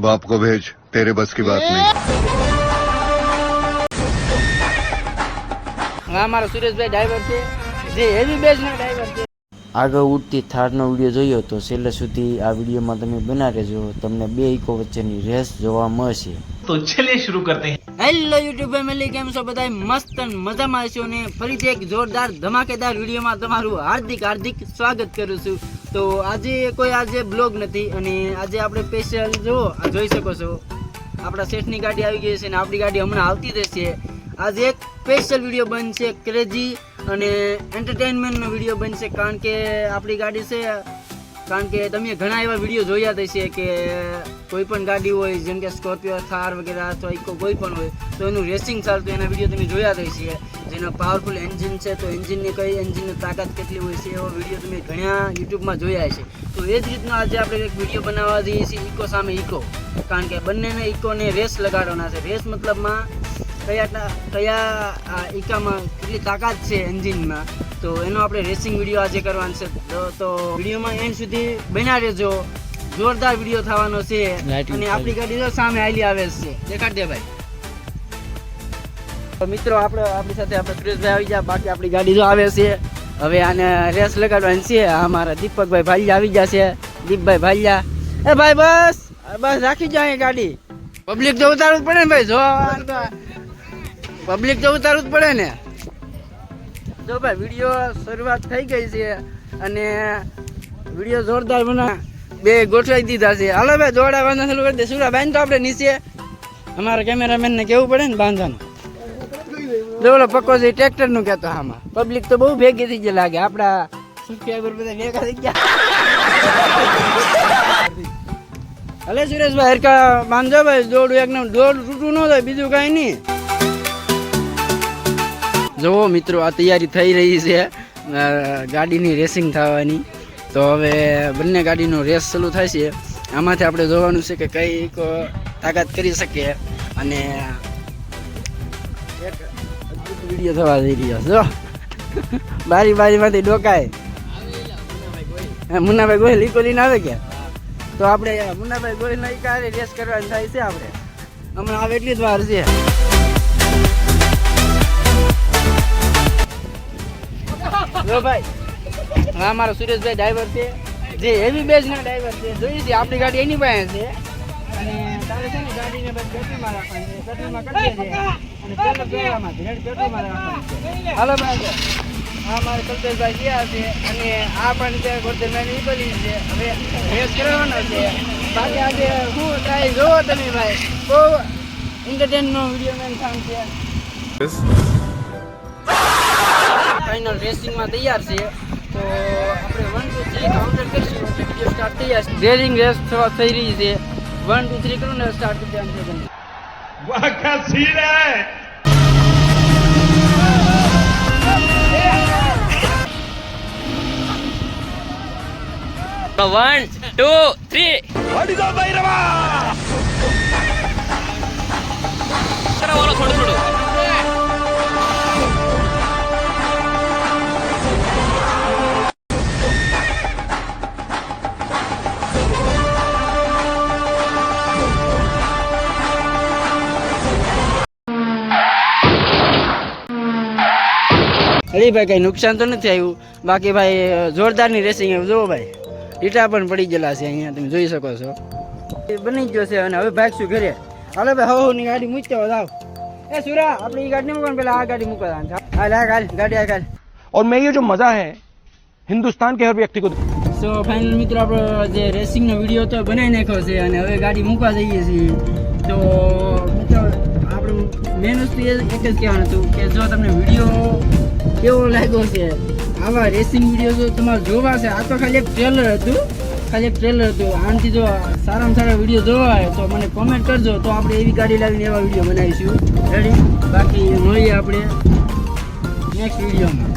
बाप को भेज तेरे बस की बात नहीं હા મારો સુરેશભાઈ ડ્રાઈવર છે જે હેવી બેઝના ડ્રાઈવર છે આગળ ઉડતી થારનો વિડીયો જોયો તો છેલ્લે સુધી આ વિડીયોમાં તમે બના રહેજો તમને બે ઇકો વચ્ચેની રેસ જોવા મળશે तो चलिए शुरू करते हैं હેલો યુટ્યુબ ફેમિલી કેમ છો બધા મસ્ત અને મજામાં હશો ને ફરીથી એક જોરદાર ધમાકેદાર વિડીયોમાં તમારું હાર્દિક હાર્દિક સ્વાગત કરું છું તો આજે કોઈ આજે બ્લોગ નથી અને આજે આપણે સ્પેશિયલ જો, આ જોઈ શકો છો. આપણા શેઠની ગાડી આવી ગઈ છે અને આપણી ગાડી હમણાં આવતી રહેશે આજે એક સ્પેશિયલ વીડિયો બનશે ક્રેઝી અને એન્ટરટેનમેન્ટનો વીડિયો બનશે કારણ કે આપણી ગાડી છે કારણ કે તમે ઘણા એવા વીડિયો જોયા હશે કે કોઈ પણ ગાડી હોય, જેમ કે સ્કોર્પિયો થાર વગેરે અથવા ઇકો કોઈ પણ હોય, તો એનું રેસિંગ ચાલતું, એના વીડિયો તમે જોયા હશે. જેના પાવરફુલ એન્જિન છે, તો એન્જિનની કઈ એન્જિનની તાકાત કેટલી હોય છે, એવો વીડિયો તમે ઘણા યુટ્યુબમાં જોયા છે તો એ જ રીતનો આજે આપણે એક વીડિયો બનાવવા જઈએ છીએ ઇકો સામે ઇકો કારણ કે બંનેને ઇકોને રેસ લગાડવાના છે. રેસ મતલબમાં કયા કયા આ કેટલી તાકાત છે એન્જિનમાં? તો એનો આપણે રેસિંગ વીડિયો આજે કરવાનો છે. તો તો વિડીયોમાં એન્ડ સુધી બન્યા રહેજો. જોરદાર વીડિયો થવાનો છે. અને આપણી ગાડી તો સામે આલી આવે છે. દેખાડ દે ભાઈ. તો મિત્રો આપણે આપણી સાથે આપણે સુરેશભાઈ આવી ગયા. બાકી આપણી ગાડી જો આવે છે. હવે આને રેસ લગાડવાની છે. અમારા દીપકભાઈ ભાલિયા આવી ગયા છે. દીપભાઈ ભાલિયા. એ ભાઈ બસ બસ રાખી જાય ગાડી. પબ્લિક તો ઉતારવું પડે ને ભાઈ. જો પબ્લિક તો ઉતારવું જ પડે ને. જો ભાઈ વીડિયો શરૂઆત થઈ ગઈ છે અને વીડિયો જોરદાર બના બે ગોઠવાઈ દીધા છે. હાલો ભાઈ, દોડા બાંધવા ચાલુ કરી દે. બાંધ તો આપણે નીચે. અમારા કેમેરામેન ને કેવું પડે ને બાંધવાનું? જોડો પક્કો છે ટ્રેક્ટરનું કહેતો આમાં. પબ્લિક તો બહુ ભેગી થઈ ગઈ લાગે. આપડા સબસ્ક્રાઈબર બધા ભેગા થઈ ગયા. હલે સુરેશભાઈ હરકા બાંધો ભાઈ. દોડું એકદમ, દોડ તૂટું ન થાય, બીજું કાંઈ નહીં. જુઓ મિત્રો, આ તૈયારી થઈ રહી છે ગાડીની રેસિંગ થવાની. તો હવે બંને ગાડીનો રેસ ચાલુ થાય છે. આમાંથી આપણે જોવાનું છે કે કઈ તાકાત કરી શકીએ અને વીડિયો થવા જઈ રહ્યો જો બારી બારીમાંથી ડોકાય. મુન્નાભાઈ ગોહિલ ઈકો આવે કે? તો આપણે મુન્નાભાઈ ગોહિલ નો ઈકારે રેસ કરવાની થાય છે આપણે. હમણાં આવે એટલી જ વાર છે. જો ભાઈ. હા મારો સુરેશભાઈ ડ્રાઈવર છે. જે હેવી બેઝના ડ્રાઈવર છે. જોઈએ છે, આપણી ગાડી એની પાસે છે. અને તારે છે ને ગાડીને બસ પેટ્રોલમાં રાખવાની છે. પેટ્રોલમાં કરી દે અને પેલો પેલામાં રેડ પેટ્રોલમાં રાખવાની હાલો ભાઈ. હા, મારે કલ્પેશભાઈ ગયા છે. અને આ પણ છે ગોરધનભાઈ ની બોલી છે. હવે રેસ કરવાનો છે. બાકી આજે શું થાય, જોવો તમે ભાઈ. બહુ એન્ટરટેનનો વીડિયો મેન સાંગ છે. ફાઇનલ રેસિંગમાં તૈયાર છીએ. તો આપણે વન ટુ થ્રી કાઉન્ટર કરીશું. એટલે વીડિયો સ્ટાર્ટ થઈ જશે. રેસિંગ રેસ થવા થઈ રહી છે. વન ટુ થ્રી કરો ને સ્ટાર્ટ કરી દેવાનું છે વાહ કા સીન હે One, two, three. What is? અરે ભાઈ કઈ નુકસાન તો નથી આવ્યું બાકી ભાઈ જોરદારની રેસિંગ આવ્યું જુઓ ભાઈ ઈટા પણ પડી ગયેલા છે અહીંયા તમે જોઈ શકો છો એ બની જ ગયો છે અને હવે ભાગશું ઘરે હાલો ભાઈ હો ની ગાડી મૂકતો જાવ એ સુરા આપણે એ ગાડી મૂકવાનું પેલા આ ગાડી મૂકવા હાલ હાલ હાલ ગાડી હાલ હાલ और मैं ये जो मजा है हिंदुस्तान के हर व्यक्ति को સો ફાઇનલ મિત્રો આપણો જે રેસિંગનો વિડીયો તો બનાવી નાખ્યો છે અને હવે ગાડી મૂકવા જઈએ છીએ તો મિત્રો આપણું મેન વસ્તુ એ એક જ કહેવાનું હતું કે જો તમને વીડિયો કેવો લાગ્યો છે? આવા રેસિંગ વીડિયો તમારે જોવા છે, આ તો ખાલી એક ટ્રેલર હતું. ખાલી એક ટ્રેલર હતું. આનાથી જો સારામાં સારા વીડિયો જોવા હોય તો મને કોમેન્ટ કરજો. તો આપણે એવી ગાડી લાવીને એવા વીડિયો બનાવીશું. રેડી બાકી મળીએ આપણે નેક્સ્ટ વિડીયોમાં